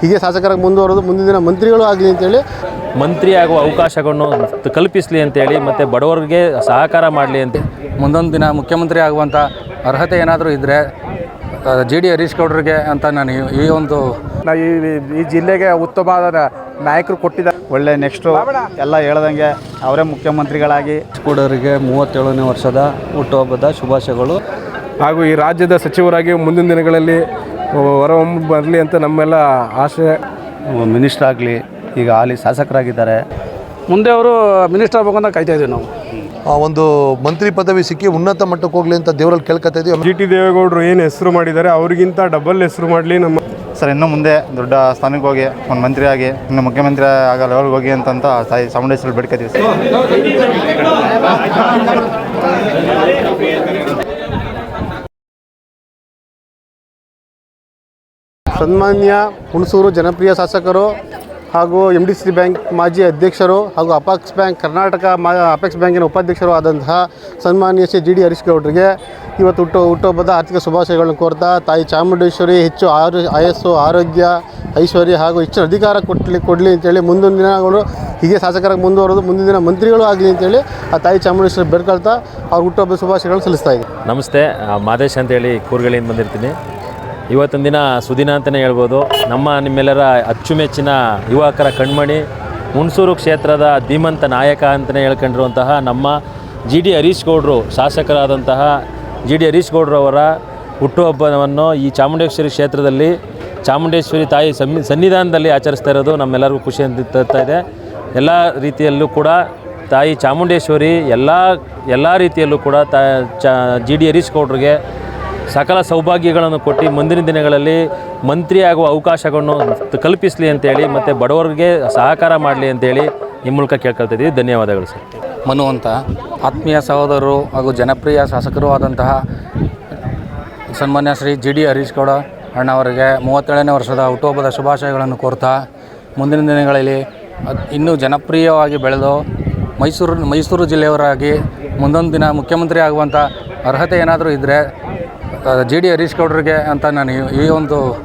ಹೀಗೆ ಶಾಸಕರಾಗಿ ಮುಂದುವರೆದು ಮುಂದಿನ ದಿನ ಮಂತ್ರಿಗಳು ಆಗಲಿ ಅಂತೇಳಿ ಮಂತ್ರಿ ಆಗುವ ಅವಕಾಶಗಳನ್ನು ಕಲ್ಪಿಸಲಿ ಅಂತೇಳಿ ಮತ್ತು ಬಡವರಿಗೆ ಸಹಕಾರ ಮಾಡಲಿ ಅಂತ ಮುಂದೊಂದು ದಿನ ಮುಖ್ಯಮಂತ್ರಿ ಆಗುವಂಥ ಅರ್ಹತೆ ಏನಾದರೂ ಇದ್ದರೆ ಜಿ ಡಿ ಹರೀಶ್ ಗೌಡ್ರಿಗೆ ಅಂತ ನಾನು ಈ- ಈ ಒಂದು ನಾವು ಈ ಈ ಜಿಲ್ಲೆಗೆ ಉತ್ತಮವಾದ ನಾಯಕರು ಕೊಟ್ಟಿದ್ದಾರೆ. ಒಳ್ಳೆ ನೆಕ್ಸ್ಟು ಎಲ್ಲ ಹೇಳ್ದಂಗೆ ಅವರೇ ಮುಖ್ಯಮಂತ್ರಿಗಳಾಗಿ. ಕೂಡರಿಗೆ ಮೂವತ್ತೇಳನೇ ವರ್ಷದ ಹುಟ್ಟುಹಬ್ಬದ ಶುಭಾಶಯಗಳು. ಹಾಗೂ ಈ ರಾಜ್ಯದ ಸಚಿವರಾಗಿ ಮುಂದಿನ ದಿನಗಳಲ್ಲಿ ಹೊರಹೊಮ್ಮ ಬರಲಿ ಅಂತ ನಮ್ಮೆಲ್ಲ ಆಶೆ ಮಿನಿಸ್ಟರ್ ಆಗಲಿ ಈಗ ಅಲ್ಲಿ ಶಾಸಕರಾಗಿದ್ದಾರೆ. ಮುಂದೆ ಅವರು ಮಿನಿಸ್ಟರ್ ಆಗಬೇಕು ಅಂತ ಕಾಯ್ತಾ ಇದ್ದೀವಿ ನಾವು. ಆ ಒಂದು ಮಂತ್ರಿ ಪದವಿ ಸಿಕ್ಕಿ ಉನ್ನತ ಮಟ್ಟಕ್ಕೆ ಹೋಗ್ಲಿ ಅಂತ ದೇವರಲ್ಲಿ ಕೇಳ್ಕೊತಾ ಇದೀವಿ. ಜಿ ಟಿ ದೇವೇಗೌಡರು ಏನು ಹೆಸರು ಮಾಡಿದ್ದಾರೆ ಅವ್ರಿಗಿಂತ ಡಬಲ್ ಹೆಸರು ಮಾಡಲಿ ನಮ್ಮ ಸರ್ ಇನ್ನೂ ಮುಂದೆ ದೊಡ್ಡ ಸ್ಥಾನಕ್ಕೆ ಹೋಗಿ ಒಂದು ಮಂತ್ರಿ ಆಗಿ ಇನ್ನು ಮುಖ್ಯಮಂತ್ರಿ ಆಗ ಲೆವೆಲ್ಗೆ ಹೋಗಿ ಅಂತಂತ ಸಾಯಿ ಚಾಮುಂಡೇಶ್ವರಿ ಬೇಡ್ಕೊತೀವಿ ಸರ್ ಸನ್ಮಾನ್ಯ ಹುಣಸೂರು ಜನಪ್ರಿಯ ಶಾಸಕರು ಹಾಗೂ ಎಂ ಡಿ ಸಿ ಬ್ಯಾಂಕ್ ಮಾಜಿ ಅಧ್ಯಕ್ಷರು ಹಾಗೂ ಅಪಾಕ್ಸ್ ಬ್ಯಾಂಕ್ ಕರ್ನಾಟಕ ಮಾ ಅಪೆಕ್ಸ್ ಬ್ಯಾಂಕಿನ ಉಪಾಧ್ಯಕ್ಷರು ಆದಂತಹ ಸನ್ಮಾನ್ಯ ಶ್ರೀ ಜಿ ಡಿ ಹರೀಶ್ ಗೌಡರಿಗೆ ಇವತ್ತು ಹುಟ್ಟು ಹುಟ್ಟುಹಬ್ಬದ ಆರ್ಥಿಕ ಶುಭಾಶಯಗಳನ್ನು ಕೋರ್ತಾ ತಾಯಿ ಚಾಮುಂಡೇಶ್ವರಿ ಹೆಚ್ಚು ಆರು ಆಯಸ್ಸು, ಆರೋಗ್ಯ, ಐಶ್ವರ್ಯ ಹಾಗೂ ಹೆಚ್ಚು ಅಧಿಕಾರ ಕೊಟ್ಟಲಿ ಕೊಡಲಿ ಅಂತೇಳಿ ಮುಂದಿನ ದಿನಗಳು ಹೀಗೆ ಶಾಸಕರಾಗಿ ಮುಂದುವರೆದು ಮುಂದಿನ ದಿನ ಮಂತ್ರಿಗಳು ಆಗಲಿ ಅಂತೇಳಿ ಆ ತಾಯಿ ಚಾಮುಂಡೇಶ್ವರಿ ಬೇಡ್ಕೊಳ್ತಾ ಅವ್ರ ಹುಟ್ಟುಹಬ್ಬದ ಶುಭಾಶಯಗಳನ್ನು ಸಲ್ಲಿಸ್ತಾ ಇದ್ದೀನಿ. ನಮಸ್ತೆ ಮಾದೇಶ್ ಅಂತೇಳಿ ಕೂರ್ಗಳಿಂದ ಬಂದಿರ್ತೀನಿ. ಇವತ್ತೊಂದು ದಿನ ಸುದಿನ ಅಂತಲೇ ಹೇಳ್ಬೋದು. ನಮ್ಮ ನಿಮ್ಮೆಲ್ಲರ ಅಚ್ಚುಮೆಚ್ಚಿನ ಯುವಕರ ಕಣ್ಮಣಿ, ಹುಣಸೂರು ಕ್ಷೇತ್ರದ ಧೀಮಂತ ನಾಯಕ ಅಂತಲೇ ಹೇಳ್ಕೊಂಡಿರುವಂತಹ ನಮ್ಮ ಜಿ ಡಿ ಹರೀಶ್ ಗೌಡರು ಶಾಸಕರಾದಂತಹ ಜಿ ಡಿ ಹರೀಶ್ ಗೌಡ್ರವರ ಹುಟ್ಟುಹಬ್ಬವನ್ನು ಈ ಚಾಮುಂಡೇಶ್ವರಿ ಕ್ಷೇತ್ರದಲ್ಲಿ, ಚಾಮುಂಡೇಶ್ವರಿ ತಾಯಿ ಸನ್ನಿಧಾನದಲ್ಲಿ ಆಚರಿಸ್ತಾ ಇರೋದು ನಮ್ಮೆಲ್ಲರಿಗೂ ಅಂತ ತರ್ತಾ ಇದೆ. ಎಲ್ಲ ರೀತಿಯಲ್ಲೂ ಕೂಡ ತಾಯಿ ಚಾಮುಂಡೇಶ್ವರಿ, ಎಲ್ಲ ಎಲ್ಲ ರೀತಿಯಲ್ಲೂ ಕೂಡ ತಾ, ಚ, ಜಿ ಡಿ ಹರೀಶ್ ಗೌಡ್ರಿಗೆ ಸಕಲ ಸೌಭಾಗ್ಯಗಳನ್ನು ಕೊಟ್ಟು ಮುಂದಿನ ದಿನಗಳಲ್ಲಿ ಮಂತ್ರಿಯಾಗುವ ಅವಕಾಶಗಳನ್ನು ಕಲ್ಪಿಸಲಿ ಅಂತೇಳಿ ಮತ್ತು ಬಡವರಿಗೆ ಸಹಕಾರ ಮಾಡಲಿ ಅಂತೇಳಿ ಈ ಮೂಲಕ ಕೇಳ್ಕೊಳ್ತಿದ್ದೀವಿ ಧನ್ಯವಾದಗಳು ಸರ್. ಮನು ಅಂತ ಆತ್ಮೀಯ ಸಹೋದರರು ಹಾಗೂ ಜನಪ್ರಿಯ ಶಾಸಕರು ಆದಂತಹ ಸನ್ಮಾನ್ಯ ಶ್ರೀ ಜಿ ಡಿ ಹರೀಶ್ ಗೌಡ ಅಣ್ಣವರಿಗೆ ಮೂವತ್ತೇಳನೇ ವರ್ಷದ ಹುಟ್ಟುಹಬ್ಬದ ಶುಭಾಶಯಗಳನ್ನು ಕೋರ್ತಾ ಮುಂದಿನ ದಿನಗಳಲ್ಲಿ ಇನ್ನೂ ಜನಪ್ರಿಯವಾಗಿ ಬೆಳೆದು ಮೈಸೂರು ಮೈಸೂರು ಜಿಲ್ಲೆಯವರಾಗಿ ಮುಂದೊಂದು ದಿನ ಮುಖ್ಯಮಂತ್ರಿ ಆಗುವಂಥ ಅರ್ಹತೆ ಏನಾದರೂ ಇದ್ದರೆ ಜಿ ಡಿ ಹರೀಶ್ ಗೌಡ್ರಿಗೆ ಅಂತ ನಾನು ಈ- ಒಂದು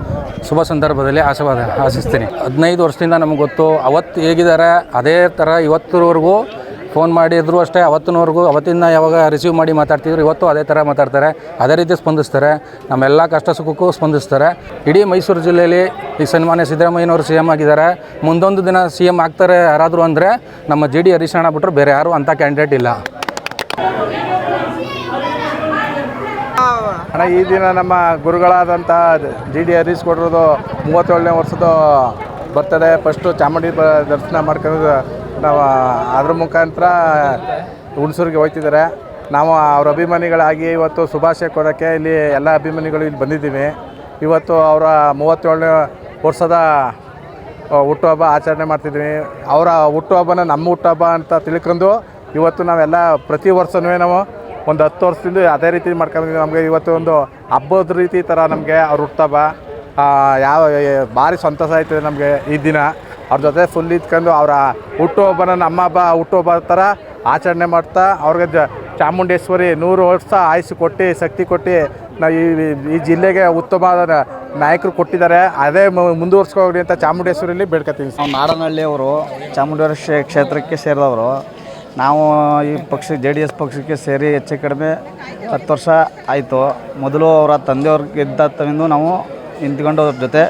ಶುಭ ಸಂದರ್ಭದಲ್ಲಿ ಆಶೀರ್ವಾದ ಆಶಿಸ್ತೀನಿ. ಹದಿನೈದು ವರ್ಷದಿಂದ ನಮಗೆ ಗೊತ್ತು, ಅವತ್ತು ಹೇಗಿದ್ದಾರೆ, ಅದೇ ಥರ ಇವತ್ತರವರೆಗೂ ಫೋನ್ ಮಾಡಿದ್ರು ಅಷ್ಟೇ, ಅವತ್ತಿನವರೆಗೂ ಅವತ್ತಿನ ಯಾವಾಗ ರಿಸೀವ್ ಮಾಡಿ ಮಾತಾಡ್ತಿದ್ರು, ಇವತ್ತು ಅದೇ ಥರ ಮಾತಾಡ್ತಾರೆ, ಅದೇ ರೀತಿ ಸ್ಪಂದಿಸ್ತಾರೆ, ನಮ್ಮೆಲ್ಲ ಕಷ್ಟ ಸುಖಕ್ಕೂ ಸ್ಪಂದಿಸ್ತಾರೆ. ಇಡೀ ಮೈಸೂರು ಜಿಲ್ಲೆಯಲ್ಲಿ ಈ ಸನ್ಮಾನ್ಯ ಸಿದ್ದರಾಮಯ್ಯನವರು ಸಿ ಎಂ ಆಗಿದ್ದಾರೆ. ಮುಂದೊಂದು ದಿನ ಸಿ ಎಂ ಆಗ್ತಾರೆ ಯಾರಾದರೂ ಅಂದರೆ ನಮ್ಮ ಜಿ ಡಿ ಹರೀಶ್ ಅಣ್ಣ ಬಿಟ್ಟರು ಬೇರೆ ಯಾರು ಅಂಥ ಕ್ಯಾಂಡಿಡೇಟ್ ಇಲ್ಲ. ಅಣ್ಣ, ಈ ದಿನ ನಮ್ಮ ಗುರುಗಳಾದಂಥ ಜಿ ಡಿ ಹರೀಶ್ ಕೊಡ್ರದು ಮೂವತ್ತೇಳನೇ ವರ್ಷದ ಬರ್ತಡೆ ಫಸ್ಟು ಚಾಮುಂಡಿ ದರ್ಶನ ಮಾಡ್ಕೊಂಡು ನಾವು ಅದ್ರ ಮುಖಾಂತರ ಹುಣಸೂರಿಗೆ ಹೋಗ್ತಿದ್ದಾರೆ. ನಾವು ಅವ್ರ ಅಭಿಮಾನಿಗಳಾಗಿ ಇವತ್ತು ಶುಭಾಶಯ ಕೊಡೋಕ್ಕೆ ಇಲ್ಲಿ ಎಲ್ಲ ಅಭಿಮಾನಿಗಳು ಇಲ್ಲಿ ಬಂದಿದ್ದೀವಿ. ಇವತ್ತು ಅವರ ಮೂವತ್ತೇಳನೇ ವರ್ಷದ ಹುಟ್ಟುಹಬ್ಬ ಆಚರಣೆ ಮಾಡ್ತಿದ್ವಿ ಅವರ ಹುಟ್ಟುಹಬ್ಬನ ನಮ್ಮ ಹುಟ್ಟುಹಬ್ಬ ಅಂತ ತಿಳ್ಕೊಂಡು ಇವತ್ತು ನಾವೆಲ್ಲ ಪ್ರತಿ ವರ್ಷವೂ ನಾವು ಒಂದು ಹತ್ತು ವರ್ಷದಿಂದ ಅದೇ ರೀತಿ ಮಾಡ್ಕೊಂಡಿದ್ದೀವಿ ನಮಗೆ ಇವತ್ತು ಒಂದು ಹಬ್ಬದ ರೀತಿ ಥರ ನಮಗೆ ಅವ್ರ ಹುಟ್ಟಬ್ಬ ಯಾವ ಭಾರಿ ಸಂತೋಷ ಆಯ್ತದೆ ನಮಗೆ ಈ ದಿನ. ಅವ್ರ ಜೊತೆ ಫುಲ್ ಇದ್ಕೊಂಡು ಅವರ ಹುಟ್ಟುಹಬ್ಬನ ನಮ್ಮ ಹಬ್ಬ, ಹುಟ್ಟುಹಬ್ಬ ಥರ ಆಚರಣೆ ಮಾಡ್ತಾ ಅವ್ರಿಗೆ ಚಾಮುಂಡೇಶ್ವರಿ ನೂರು ವರ್ಷ ಆಯಸ್ಸು ಕೊಟ್ಟು, ಶಕ್ತಿ ಕೊಟ್ಟು ನಾವು ಈ ಈ ಜಿಲ್ಲೆಗೆ ಉತ್ತಮವಾದ ನಾಯಕರು ಕೊಟ್ಟಿದ್ದಾರೆ. ಅದೇ ಮು- ಮುಂದುವರ್ಸ್ಕೋಗ್ಲಿ ಅಂತ ಚಾಮುಂಡೇಶ್ವರಿಲಿ ಬೇಡ್ಕೊತೀನಿ. ನಾವು ನಾಡನಹಳ್ಳಿಯವರು ಚಾಮುಂಡೇಶ್ವರಿ ಕ್ಷೇ- ಕ್ಷೇತ್ರಕ್ಕೆ ಸೇರಿದವರು. ನಾವು ಈ ಪಕ್ಷ, ಜೆ ಡಿ ಎಸ್ ಪಕ್ಷಕ್ಕೆ ಸೇರಿ ಹೆಚ್ಚು ಕಡಿಮೆ ಹತ್ತು ವರ್ಷ ಆಯಿತು. ಮೊದಲು ಅವರ ತಂದೆಯವ್ರು ತಂದು ನಾವು ನಿಂತ್ಕೊಂಡು ಅವ್ರ ಜೊತೆ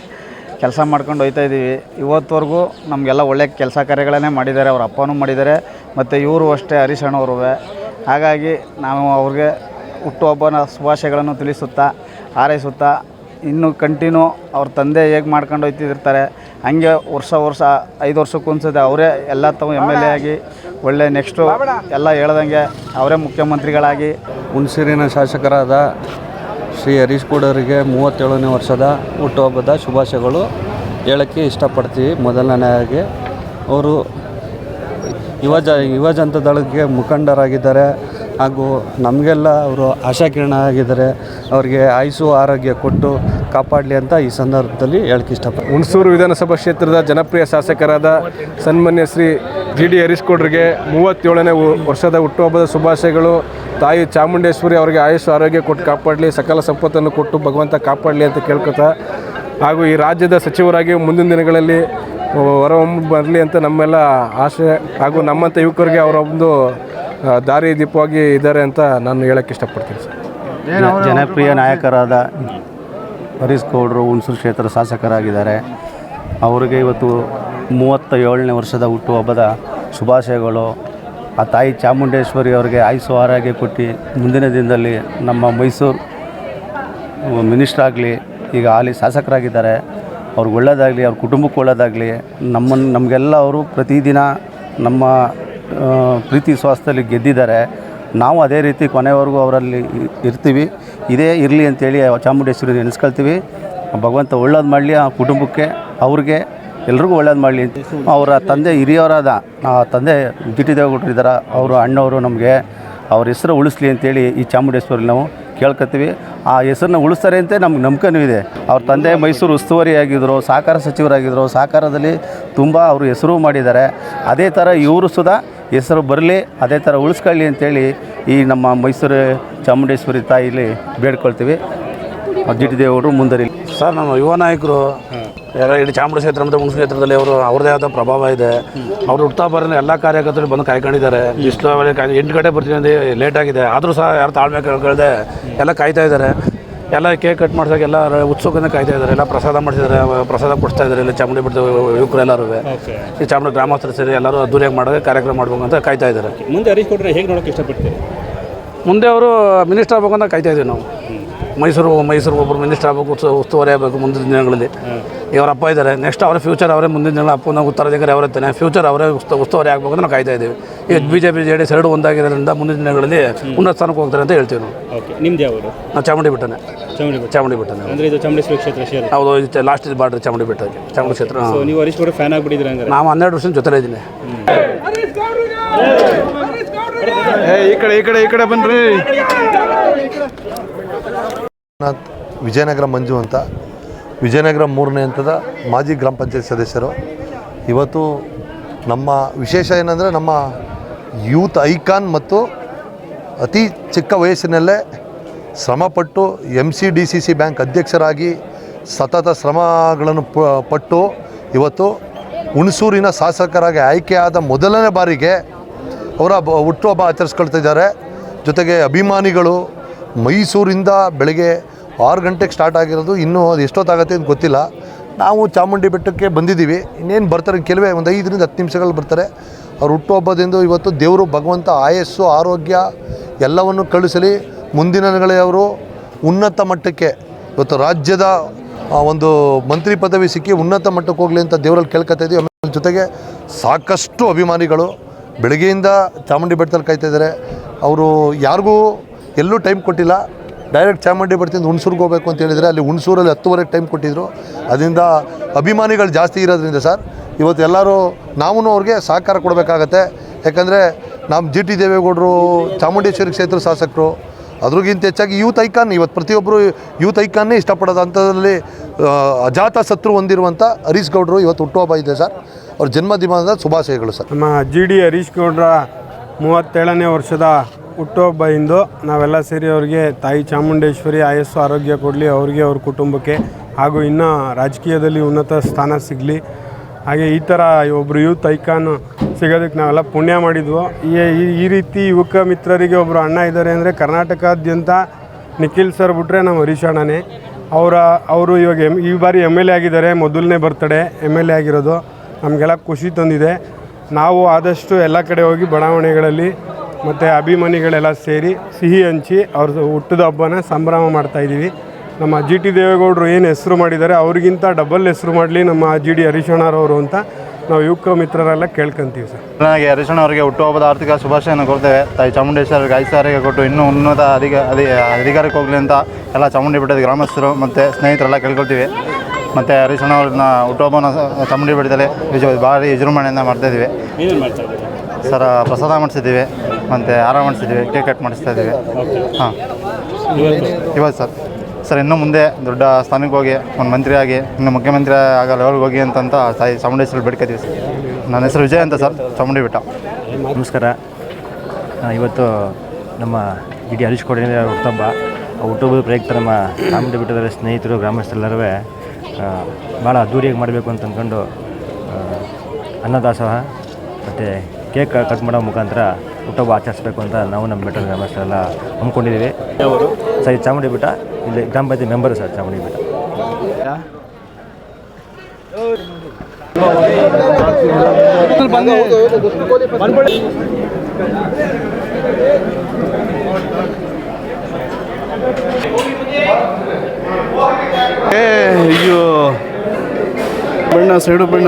ಕೆಲಸ ಮಾಡ್ಕೊಂಡು ಹೋಗ್ತಾ ಇದ್ದೀವಿ. ಇವತ್ತವರೆಗೂ ನಮಗೆಲ್ಲ ಒಳ್ಳೆಯ ಕೆಲಸ ಕಾರ್ಯಗಳನ್ನೇ ಮಾಡಿದ್ದಾರೆ, ಅವ್ರ ಅಪ್ಪನೂ ಮಾಡಿದ್ದಾರೆ, ಮತ್ತು ಇವರು ಅಷ್ಟೇ, ಹರೀಶ್ ಅಣ್ಣವರು. ಹಾಗಾಗಿ ನಾವು ಅವ್ರಿಗೆ ಹುಟ್ಟುಹಬ್ಬನ ಶುಭಾಶಯಗಳನ್ನು ತಿಳಿಸುತ್ತಾ, ಹಾರೈಸುತ್ತಾ, ಇನ್ನು ಕಂಟಿನ್ಯೂ ಅವ್ರ ತಂದೆ ಹೇಗೆ ಮಾಡ್ಕೊಂಡು ಹೋಗ್ತಿರ್ತಾರೆ ಹಾಗೆ ವರ್ಷ ವರ್ಷ, ಐದು ವರ್ಷಕ್ಕೆ ಒಂದ್ಸತಿ ಅವರೇ ಎಲ್ಲ ತಮ್ಮ ಎಂ ಎಲ್ ಎ ಆಗಿ ಒಳ್ಳೆ ನೆಕ್ಸ್ಟು ಎಲ್ಲ ಹೇಳ್ದಂಗೆ ಅವರೇ ಮುಖ್ಯಮಂತ್ರಿಗಳಾಗಿ. ಹುಣಸೂರಿನ ಶಾಸಕರಾದ ಶ್ರೀ ಹರೀಶ್ ಕೂಡರಿಗೆ ಮೂವತ್ತೇಳನೇ ವರ್ಷದ ಹುಟ್ಟುಹಬ್ಬದ ಶುಭಾಶಯಗಳು ಹೇಳೋಕ್ಕೆ ಇಷ್ಟಪಡ್ತೀವಿ. ಮೊದಲನೆಯಾಗಿ ಅವರು ಯುವ ಜ, ಯುವ ಮುಖಂಡರಾಗಿದ್ದಾರೆ ಹಾಗೂ ನಮಗೆಲ್ಲ ಅವರು ಆಶಾಕಿರಣ ಆಗಿದ್ದಾರೆ. ಅವರಿಗೆ ಆಯುಸು ಆರೋಗ್ಯ ಕೊಟ್ಟು ಕಾಪಾಡಲಿ ಅಂತ ಈ ಸಂದರ್ಭದಲ್ಲಿ ಹೇಳಕ್ಕೆ ಇಷ್ಟಪಡ್ತೀನಿ. ಹುಣಸೂರು ವಿಧಾನಸಭಾ ಕ್ಷೇತ್ರದ ಜನಪ್ರಿಯ ಶಾಸಕರಾದ ಸನ್ಮಾನ್ಯ ಶ್ರೀ ಜಿ ಡಿ ಹರೀಶ್ಗೌಡ್ರಿಗೆ ಮೂವತ್ತೇಳನೇ ವರ್ಷದ ಹುಟ್ಟುಹಬ್ಬದ ಶುಭಾಶಯಗಳು. ತಾಯಿ ಚಾಮುಂಡೇಶ್ವರಿ ಅವರಿಗೆ ಆಯುಷ್ ಆರೋಗ್ಯ ಕೊಟ್ಟು ಕಾಪಾಡಲಿ ಸಕಲ ಸಂಪತ್ತನ್ನು ಕೊಟ್ಟು ಭಗವಂತ ಕಾಪಾಡಲಿ ಅಂತ ಕೇಳ್ಕೊತಾ ಹಾಗೂ ಈ ರಾಜ್ಯದ ಸಚಿವರಾಗಿ ಮುಂದಿನ ದಿನಗಳಲ್ಲಿ ಹೊರಹೊಮ್ಮ ಬರಲಿ ಅಂತ ನಮ್ಮೆಲ್ಲ ಆಶೆ ಹಾಗೂ ನಮ್ಮಂಥ ಯುವಕರಿಗೆ ಅವರ ಒಂದು ದಾರಿ ದೀಪವಾಗಿ ಇದ್ದಾರೆ ಅಂತ ನಾನು ಹೇಳಕ್ಕೆ ಇಷ್ಟಪಡ್ತೀನಿ ಸರ್. ಜನಪ್ರಿಯ ನಾಯಕರಾದ ಹರೀಶ್ ಗೌಡರು ಹುಣಸೂರು ಕ್ಷೇತ್ರ ಶಾಸಕರಾಗಿದ್ದಾರೆ. ಅವರಿಗೆ ಇವತ್ತು ಮೂವತ್ತ ಏಳನೇ ವರ್ಷದ ಹುಟ್ಟುಹಬ್ಬದ ಶುಭಾಶಯಗಳು. ಆ ತಾಯಿ ಚಾಮುಂಡೇಶ್ವರಿ ಅವರಿಗೆ ಆಯುಸು ಆರೋಗ್ಯ ಕೊಟ್ಟು ಮುಂದಿನ ದಿನದಲ್ಲಿ ನಮ್ಮ ಮೈಸೂರು ಮಿನಿಸ್ಟರ್ ಆಗಲಿ, ಈಗ ಹಾಲಿ ಶಾಸಕರಾಗಿದ್ದಾರೆ. ಅವ್ರಿಗೆ ಒಳ್ಳೆಯದಾಗಲಿ ಅವ್ರ ಕುಟುಂಬಕ್ಕೆ ಒಳ್ಳೆಯದಾಗಲಿ ನಮ್ಮನ್ನು ನಮಗೆಲ್ಲ ಅವರು ಪ್ರತಿದಿನ ನಮ್ಮ ಪ್ರೀತಿ ಸ್ವಾಸ್ಥ್ಯದಲ್ಲಿ ಗೆದ್ದಿದ್ದಾರೆ. ನಾವು ಅದೇ ರೀತಿ ಕೊನೆವರೆಗೂ ಅವರಲ್ಲಿ ಇರ್ತೀವಿ. ಇದೇ ಇರಲಿ ಅಂತೇಳಿ ಚಾಮುಂಡೇಶ್ವರಿ ನೆನೆಸ್ಕೊಳ್ತೀವಿ ಭಗವಂತ ಒಳ್ಳೇದು ಮಾಡಲಿ ಆ ಕುಟುಂಬಕ್ಕೆ, ಅವ್ರಿಗೆ, ಎಲ್ರಿಗೂ ಒಳ್ಳೇದು ಮಾಡಲಿ ಅಂತ. ಅವರ ತಂದೆ ಹಿರಿಯವರಾದ, ಆ ತಂದೆ ಜಿ ಟಿ ದೇವೇಗೌಡರು ಅವರು ಅಣ್ಣವರು ನಮಗೆ ಅವ್ರ ಹೆಸರು ಉಳಿಸ್ಲಿ ಅಂತೇಳಿ ಈ ಚಾಮುಂಡೇಶ್ವರಿ ನಾವು ಕೇಳ್ಕೊತೀವಿ. ಆ ಹೆಸರನ್ನ ಉಳಿಸ್ತಾರೆ ಅಂತ ನಮ್ಗೆ ನಂಬಿಕೆನೂ ಇದೆ. ಅವ್ರ ತಂದೆ ಮೈಸೂರು ಉಸ್ತುವಾರಿ ಆಗಿದ್ದರು ಸಹಕಾರ ಸಚಿವರಾಗಿದ್ದರು ಸಹಕಾರದಲ್ಲಿ ತುಂಬ ಅವರು ಹೆಸರು ಮಾಡಿದ್ದಾರೆ. ಅದೇ ಥರ ಇವರು ಸುಧಾ ಹೆಸರು ಬರಲಿ, ಅದೇ ಥರ ಉಳಿಸ್ಕೊಳ್ಳಿ ಅಂತೇಳಿ ಈ ನಮ್ಮ ಮೈಸೂರು ಚಾಮುಂಡೇಶ್ವರಿ ತಾಯಿಲಿ ಬೇಡ್ಕೊಳ್ತೀವಿ. ಜಿ ದೇವರು ಮುಂದರಿ. ಸರ್, ನಮ್ಮ ಯುವ ನಾಯಕರು ಎಲ್ಲ ಇಡೀ ಚಾಮುಂಡಿ ಕ್ಷೇತ್ರ ಮತ್ತು ಹುಣಸೂರು ಕ್ಷೇತ್ರದಲ್ಲಿ ಅವರು ಅವ್ರದೇ ಆದ ಪ್ರಭಾವ ಇದೆ. ಅವರು ಹುಡ್ತಾ ಬರೋದು ಎಲ್ಲ ಕಾರ್ಯಕರ್ತರು ಬಂದು ಕಾಯ್ಕೊಂಡಿದ್ದಾರೆ. ಇಷ್ಟು ಎಂಟು ಗಂಟೆ ಬರ್ತೀನಿ ಲೇಟ್ ಆಗಿದೆ. ಆದರೂ ಸಹ ಯಾರು ತಾಳ್ಮೆ ಕಳ್ಕೊಳ್ಳದೆ ಎಲ್ಲ ಕಾಯ್ತಾ ಇದ್ದಾರೆ. ಎಲ್ಲ ಕೇಕ್ ಕಟ್ ಮಾಡಿಸೋಕೆ ಎಲ್ಲ ಉತ್ಸುಕದಿಂದ ಕಾಯ್ತಾ ಇದ್ದಾರೆ. ಎಲ್ಲ ಪ್ರಸಾದ ಮಾಡಿಸಿದ್ದಾರೆ ಪ್ರಸಾದ ಕೊಡ್ತಾ ಇದ್ದಾರೆ. ಎಲ್ಲ ಚಾಮುಂಡಿ ಬೆಟ್ಟದ ಯುವಕರು ಎಲ್ಲರೂ ಈ ಚಾಮುಂಡಿ ಗ್ರಾಮಸ್ಥರು ಸೇರಿ ಎಲ್ಲರೂ ಅದ್ದೂರಿಯಾಗಿ ಮಾಡೋದು ಕಾರ್ಯಕ್ರಮ ಮಾಡ್ಬೇಕು ಅಂತ ಕಾಯ್ತಾ ಇದ್ದಾರೆ. ಮುಂದೆ ಹರೀಶ್ ಕೊಟ್ಟರೆ ಹೇಗೆ ನೋಡೋಕೆ ಇಷ್ಟಪಡ್ತೀರಿ? ಮುಂದೆ ಅವರು ಮಿನಿಸ್ಟರ್ ಆಗಬೇಕು ಅಂತ ಕಾಯ್ತಾ ಇದ್ದೀವಿ ನಾವು. ಮೈಸೂರು ಮೈಸೂರು ಒಬ್ಬರು ಮಿನಿಸ್ಟರ್ ಆಗಬೇಕು ಉಸ್ತುವಾರಿ ಆಗಬೇಕು ಮುಂದಿನ ದಿನಗಳಲ್ಲಿ. ಇವರ ಅಪ್ಪ ಇದ್ದಾರೆ. ನೆಕ್ಸ್ಟ್ ಅವರ ಫ್ಯೂಚರ್ ಅವರೇ ಮುಂದಿನ ದಿನ ಅಪ್ಪನ ಉತ್ತರಾಧಿಕಾರಿ ಅವರೇ ತಾನೆ ಫ್ಯೂಚರ್ ಅವರೇ ಉಸ್ತ ಉಸ್ತುವಾರಿ ಆಗಬೇಕು ಅಂತ ನಾವು ಕಾಯ್ತಾ ಇದ್ದೀವಿ. ಈಗ B J P J D S ಎರಡು ಒಂದಾಗಿರೋದ್ರಿಂದ ಮುಂದಿನ ದಿನಗಳಲ್ಲಿ ಉನ್ನತ ಸ್ಥಾನಕ್ಕೆ ಹೋಗ್ತಾರೆ ಅಂತ ಹೇಳ್ತೀವಿ ನಾವು. ಓಕೆ ನಿಮ್ದು ಯಾವರು ನಾವು ಚಾಮುಂಡಿ ಬೆಟ್ಟನೆ. ಚಾಮುಂಡಿ ಬೆಟ್ಟ. ಚಾಮುಂಡಿ ಬೆಟ್ಟನೆ ಅಂದರೆ ಇದು ಚಾಮುಂಡೇಶ್ವರಿ ಕ್ಷೇತ್ರ ಶೇರ್ ಹೌದು ಇದು ಲಾಸ್ಟ್ ಇದು ಬಾರ್ಡ್ರ್ ಚಾಮುಂಡಿ ಬೆಟ್ಟಕ್ಕೆ ಚಾಮುಂಡಿ ಕ್ಷೇತ್ರ ಸೊ ನೀವು ಹರೀಶ್ ಕೂಡ ಫ್ಯಾನ್ ಆಗಿಬಿಟ್ಟಿದ್ರೆ ಹಂಗಾರೆ? ನಾವು ಹನ್ನೆರಡು ವರ್ಷ ಜೊತೆ ಇದ್ದೀನಿ. ಈ ಕಡೆ ಈ ಕಡೆ ಈ ಕಡೆ ಬನ್ನಿರಿ ನಾಥ್ ವಿಜಯನಗರ ಮಂಜು ಅಂತ. ವಿಜಯನಗರ ಮೂರನೇ ಹಂತದ ಮಾಜಿ ಗ್ರಾಮ ಪಂಚಾಯತ್ ಸದಸ್ಯರು. ಇವತ್ತು ನಮ್ಮ ವಿಶೇಷ ಏನಂದರೆ ನಮ್ಮ ಯೂತ್ ಐಕಾನ್ ಮತ್ತು ಅತಿ ಚಿಕ್ಕ ವಯಸ್ಸಿನಲ್ಲೇ ಶ್ರಮಪಟ್ಟು M C D C C bank ಅಧ್ಯಕ್ಷರಾಗಿ ಸತತ ಶ್ರಮಗಳನ್ನು ಪಟ್ಟು ಇವತ್ತು ಹುಣಸೂರಿನ ಶಾಸಕರಾಗಿ ಆಯ್ಕೆಯಾದ ಮೊದಲನೇ ಬಾರಿಗೆ ಅವರ ಹುಟ್ಟುಹಬ್ಬ ಆಚರಿಸ್ಕೊಳ್ತಾ ಇದ್ದಾರೆ. ಜೊತೆಗೆ ಅಭಿಮಾನಿಗಳು ಮೈಸೂರಿಂದ ಬೆಳಗ್ಗೆ ಆರು ಗಂಟೆಗೆ ಸ್ಟಾರ್ಟ್ ಆಗಿರೋದು, ಇನ್ನೂ ಅದು ಎಷ್ಟೊತ್ತಾಗತ್ತೆ ಅಂತ ಗೊತ್ತಿಲ್ಲ. ನಾವು ಚಾಮುಂಡಿ ಬೆಟ್ಟಕ್ಕೆ ಬಂದಿದ್ದೀವಿ. ಇನ್ನೇನು ಬರ್ತಾರೆ ಕೆಲವೇ ಒಂದು ಐದರಿಂದ ಹತ್ತು ನಿಮಿಷಗಳು ಬರ್ತಾರೆ. ಅವ್ರು ಹುಟ್ಟುಹಬ್ಬದಿಂದ ಇವತ್ತು ದೇವರು ಭಗವಂತ ಆಯಸ್ಸು, ಆರೋಗ್ಯ ಎಲ್ಲವನ್ನು ಕಳಿಸಲಿ. ಮುಂದಿನ ಅವರು ಉನ್ನತ ಮಟ್ಟಕ್ಕೆ ಇವತ್ತು ರಾಜ್ಯದ ಒಂದು ಮಂತ್ರಿ ಪದವಿ ಸಿಕ್ಕಿ ಉನ್ನತ ಮಟ್ಟಕ್ಕೆ ಹೋಗಲಿ ಅಂತ ದೇವರಲ್ಲಿ ಕೇಳ್ಕೊತಾ ಇದ್ದೀವಿ ಆಮೇಲೆ ಜೊತೆಗೆ ಸಾಕಷ್ಟು ಅಭಿಮಾನಿಗಳು ಬೆಳಗ್ಗೆಯಿಂದ ಚಾಮುಂಡಿ ಬೆಟ್ಟದಲ್ಲಿ ಕಾಯ್ತಾ ಇದ್ದಾರೆ. ಅವರು ಯಾರಿಗೂ ಎಲ್ಲೂ ಟೈಮ್ ಕೊಟ್ಟಿಲ್ಲ. ಡೈರೆಕ್ಟ್ ಚಾಮುಂಡಿ ಬರ್ತಿಂದ ಹುಣಸೂರ್ಗೆ ಹೋಗಬೇಕು ಅಂತ ಹೇಳಿದರೆ ಅಲ್ಲಿ ಹುಣಸೂರಲ್ಲಿ ಹತ್ತುವರೆಗೆ ಟೈಮ್ ಕೊಟ್ಟಿದ್ದರು ಅದರಿಂದ ಅಭಿಮಾನಿಗಳು ಜಾಸ್ತಿ ಇರೋದ್ರಿಂದ ಸರ್, ಇವತ್ತು ಎಲ್ಲರೂ ನಾವು ಅವ್ರಿಗೆ ಸಹಕಾರ ಕೊಡಬೇಕಾಗತ್ತೆ. ಯಾಕಂದರೆ ನಮ್ಮ ಜಿ ಟಿ ದೇವೇಗೌಡರು, ಚಾಮುಂಡೇಶ್ವರಿ ಕ್ಷೇತ್ರ ಶಾಸಕರು, ಅದ್ರಿಗಿಂತ ಹೆಚ್ಚಾಗಿ ಯೂತ್ ಐಕಾನ್, ಇವತ್ತು ಪ್ರತಿಯೊಬ್ಬರು ಯೂತ್ ಐಕಾನ್ನೇ ಇಷ್ಟಪಡೋದು. ಅಂಥದ್ರಲ್ಲಿ ಅಜಾತ ಶತ್ರು ಹೊಂದಿರುವಂಥ ಹರೀಶ್ ಗೌಡರು ಇವತ್ತು ಹುಟ್ಟುಹಬ್ಬ ಇದೆ ಸರ್. ಅವ್ರ ಜನ್ಮದಿನದ ಶುಭಾಶಯಗಳು ಸರ್. ನಮ್ಮ ಜಿ ಡಿ ಹರೀಶ್ ಗೌಡರ ಮೂವತ್ತೇಳನೇ ವರ್ಷದ ಹುಟ್ಟುಹಬ್ಬ ಇಂದು ನಾವೆಲ್ಲ ಸೇರಿ ಅವರಿಗೆ ತಾಯಿ ಚಾಮುಂಡೇಶ್ವರಿ ಆಯಸ್ಸು ಆರೋಗ್ಯ ಕೊಡಲಿ, ಅವ್ರಿಗೆ ಅವ್ರ ಕುಟುಂಬಕ್ಕೆ ಹಾಗೂ ಇನ್ನೂ ರಾಜಕೀಯದಲ್ಲಿ ಉನ್ನತ ಸ್ಥಾನ ಸಿಗಲಿ. ಹಾಗೆ ಈ ಥರ ಒಬ್ಬರು ಯೂತ್ ಐಕಾನ್ ಸಿಗೋದಕ್ಕೆ ನಾವೆಲ್ಲ ಪುಣ್ಯ ಮಾಡಿದ್ವು. ಈ ರೀತಿ ಯುವಕ ಮಿತ್ರರಿಗೆ ಒಬ್ಬರು ಅಣ್ಣ ಇದ್ದಾರೆ ಅಂದರೆ ಕರ್ನಾಟಕಾದ್ಯಂತ ನಿಖಿಲ್ ಸರ್ ಬಿಟ್ಟರೆ ನಮ್ಮ ಹರೀಶ್ ಅಣ್ಣನೇ. ಅವರ ಅವರು ಇವಾಗ ಎಂ ಈ ಬಾರಿ ಎಂ ಎಲ್ ಎ ಆಗಿದ್ದಾರೆ, ಮೊದಲನೇ ಬರ್ತಡೆ ಎಂ ಎಲ್ ಎ ಆಗಿರೋದು. ನಮಗೆಲ್ಲ ಖುಷಿ ತಂದಿದೆ. ನಾವು ಆದಷ್ಟು ಎಲ್ಲ ಕಡೆ ಹೋಗಿ ಬಡಾವಣೆಗಳಲ್ಲಿ ಮತ್ತು ಅಭಿಮಾನಿಗಳೆಲ್ಲ ಸೇರಿ ಸಿಹಿ ಹಂಚಿ ಅವ್ರದ್ದು ಹುಟ್ಟಿದ ಹಬ್ಬನ ಸಂಭ್ರಮ ಮಾಡ್ತಾಯಿದ್ದೀವಿ ನಮ್ಮ ಜಿ ಟಿ ದೇವೇಗೌಡರು ಏನು ಹೆಸರು ಮಾಡಿದ್ದಾರೆ ಅವ್ರಿಗಿಂತ ಡಬಲ್ ಹೆಸರು ಮಾಡಲಿ ನಮ್ಮ ಜಿ ಡಿ ಹರಿಶಣ್ಣರವರು ಅಂತ ನಾವು ಯುವಕ ಮಿತ್ರರೆಲ್ಲ ಕೇಳ್ಕೊಂತೀವಿ ಸರ್. ನನಗೆ ಹರಿಶಣ್ಣ ಅವರಿಗೆ ಹುಟ್ಟುಹಬ್ಬದ ಆರ್ಥಿಕ ಶುಭಾಶಯನ ಕೊಡ್ತೇವೆ. ತಾಯಿ ಚಾಮುಂಡೇಶ್ವರಿ ಆಯುಷ್ಯ ಕೊಟ್ಟು ಇನ್ನೂ ಉನ್ನತ ಅಧಿಕ ಅಧಿ ಅಧಿಕಾರಕ್ಕೆ ಹೋಗಲಿ ಅಂತ ಎಲ್ಲ ಚಾಮುಂಡಿ ಬೆಟ್ಟದ ಗ್ರಾಮಸ್ಥರು ಮತ್ತು ಸ್ನೇಹಿತರೆಲ್ಲ ಕೇಳ್ಕೊಳ್ತೀವಿ. ಮತ್ತು ಹರಿಶಣ್ಣ ಅವ್ರನ್ನ ಹುಟ್ಟುಹಬ್ಬನ ಚಾಮುಂಡಿ ಬೆಟ್ಟದಲ್ಲಿ ಭಾರಿ ವಿಜೃಂಭಣೆಯಿಂದ ಮಾಡ್ತಾಯಿದ್ದೀವಿ ಮಾಡ್ತಾ ಇದ್ದೀವಿ ಸರ್ ಪ್ರಸಾದ ಮಾಡಿಸಿದ್ದೀವಿ. ಮತ್ತು ಹಾರ ಮಾಡಿಸಿದ್ದೀವಿ ಕೇಕ್ ಕಟ್ ಮಾಡಿಸ್ತಾ ಇದ್ದೀವಿ ಹಾಂ. ಇವತ್ತು ಸರ್ ಸರ್, ಇನ್ನೂ ಮುಂದೆ ದೊಡ್ಡ ಸ್ಥಾನಕ್ಕೆ ಹೋಗಿ, ಒಂದು ಮಂತ್ರಿ ಆಗಿ, ಇನ್ನು ಮುಖ್ಯಮಂತ್ರಿ ಆಗೋ ಲೆವೆಲ್ಗೆ ಹೋಗಿ ಅಂತಂತ ತಾಯಿ ಚಾಮುಂಡೇಶ್ವರಿ ಬೇಡ್ಕೊತೀವಿ ಸರ್. ನನ್ನ ಹೆಸರು ವಿಜಯ್ ಅಂತ ಸರ್, ಚಾಮುಂಡಿ ಬೆಟ್ಟ. ನಮಸ್ಕಾರ. ಇವತ್ತು ನಮ್ಮ ಇಡೀ ಹರೀಶ್ ಕೋಡಿನ ಆ ಹುಟ್ಟುಹಬ್ಬದ ಪ್ರಯುಕ್ತ ನಮ್ಮ ಚಾಮುಂಡಿ ಬೆಟ್ಟದಲ್ಲಿ ಸ್ನೇಹಿತರು, ಗ್ರಾಮಸ್ಥರೆಲ್ಲರೂ ಭಾಳ ಅದ್ದೂರಿಯಾಗಿ ಮಾಡಬೇಕು ಅಂತ ಅಂದ್ಕೊಂಡು ಅನ್ನದಾಸ ಅನ್ನದಾಸೋಹ ಮತ್ತು ಕೇಕ್ ಕಟ್ ಮಾಡೋ ಮುಖಾಂತರ ಹುಟ್ಟುಹಬ್ಬ ಆಚರಿಸ್ಬೇಕು ಅಂತ ನಾವು ನಮ್ಮ ಬೆಟ್ಟದ ಗ್ರಾಮಸ್ಥರೆಲ್ಲ ಹಮ್ಮಿಕೊಂಡಿದ್ದೀವಿ ಸರ್, ಚಾಮುಂಡಿ ಬೆಟ್ಟ, ಇಲ್ಲಿ ಗ್ರಾಮ ಪಂಚಾಯತಿ ಮೆಂಬರು ಸರ್, ಚಾಮುಂಡಿ ಬೆಟ್ಟ. ಅಯ್ಯೋ. ಬಣ್ಣ, ಸೈಡು ಬಣ್ಣ.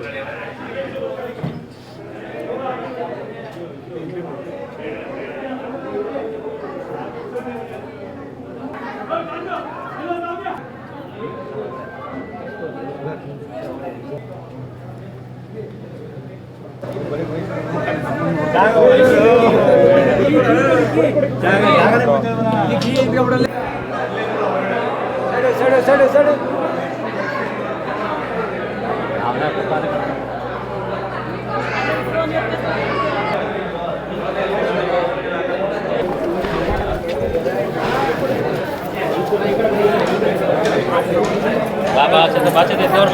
ಬಾಬಾ ಚಂದ್ರ ಬಾಚದೆ ದೇವ್ರ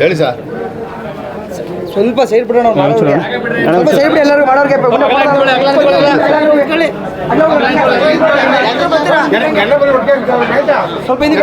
ಹೇಳಿ ಸರ್. ಸ್ವಲ್ಪ ಸೈಡ್ ಬಿಡೋಣ ಸ್ವಲ್ಪ ಸೈಡ್ ಬಿಡಿ ಎಲ್ಲರೂ ಮಾಡೋರ್ಗೆ ಸ್ವಲ್ಪ ಹಿಂದೆ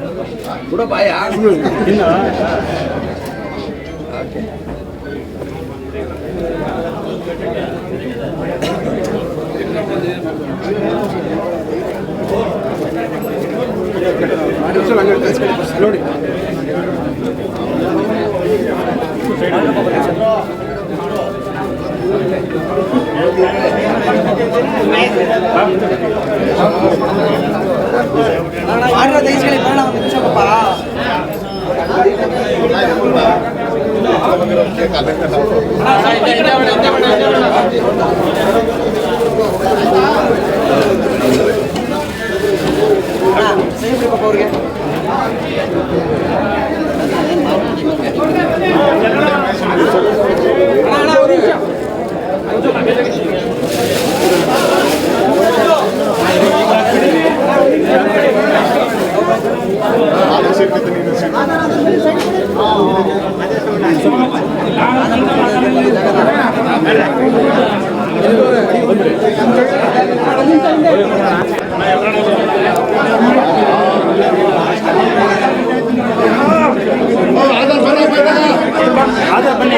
물어봐야. ಮಾಡಿರೋ ದೇಶಗಳ ಬೇಡ ಒಂದು ನಿಮಿಷಪ್ಪ ಅವ್ರಿಗೆ ಅಣ್ಣ ಅಣ್ಣ ಒಂದು ನಿಮಿಷ ஆதார் பண்ணி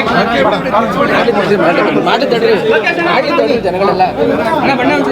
மாட்டு தட்டு மாட்டு தட்டு ஜனங்கள் எல்லாம் ஆனா பண்ண ಅವರು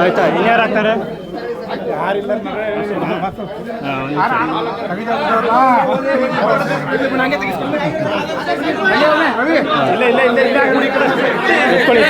ಆಯ್ತಾ ಇನ್ಯಾರು ಹಾಕ್ತಾರೆ ಇಟ್ಕೊಳ್ಳಿ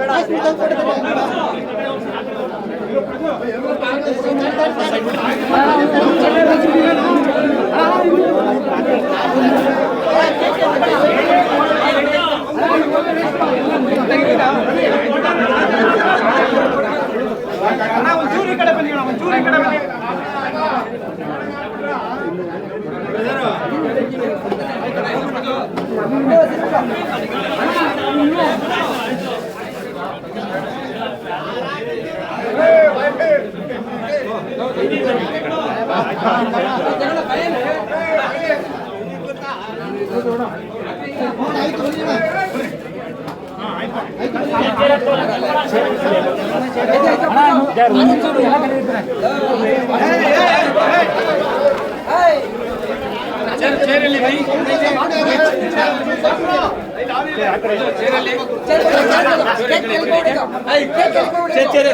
ಬೇಡ ಚೇರ್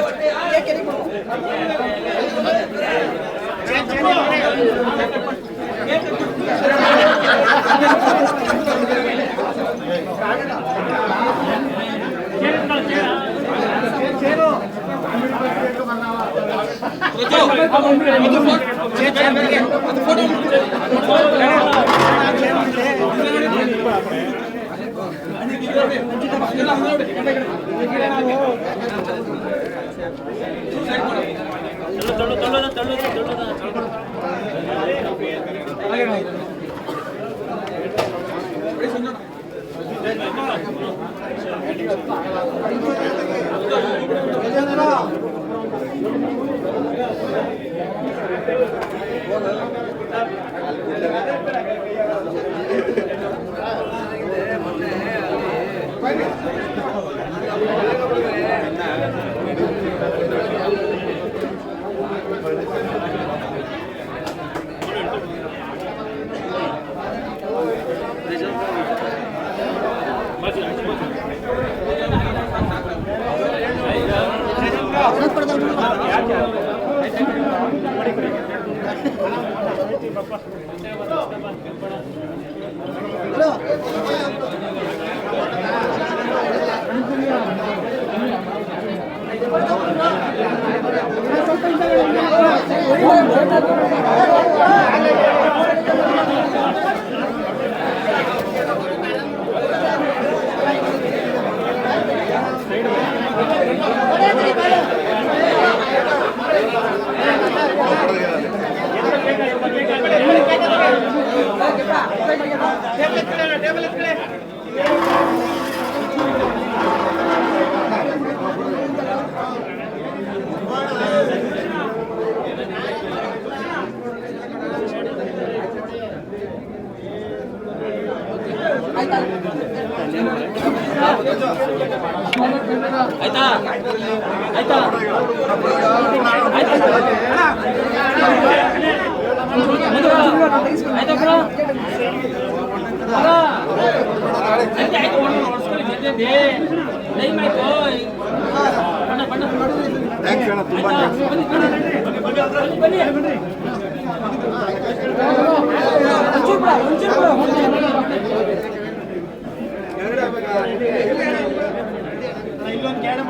ತಳ್ಳೋದು ತಳ್ಳೋದು ತಳ್ಳೋದು ಅನಂತ ಪ್ರದರ್ಶನಕ್ಕೆ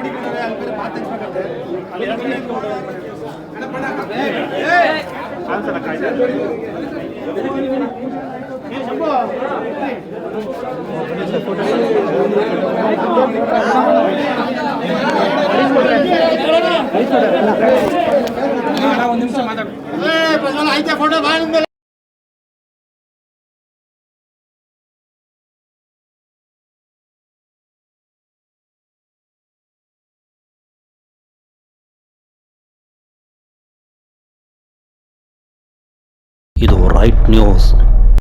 ಪಾಪ ¡Vamos! ಇದು news.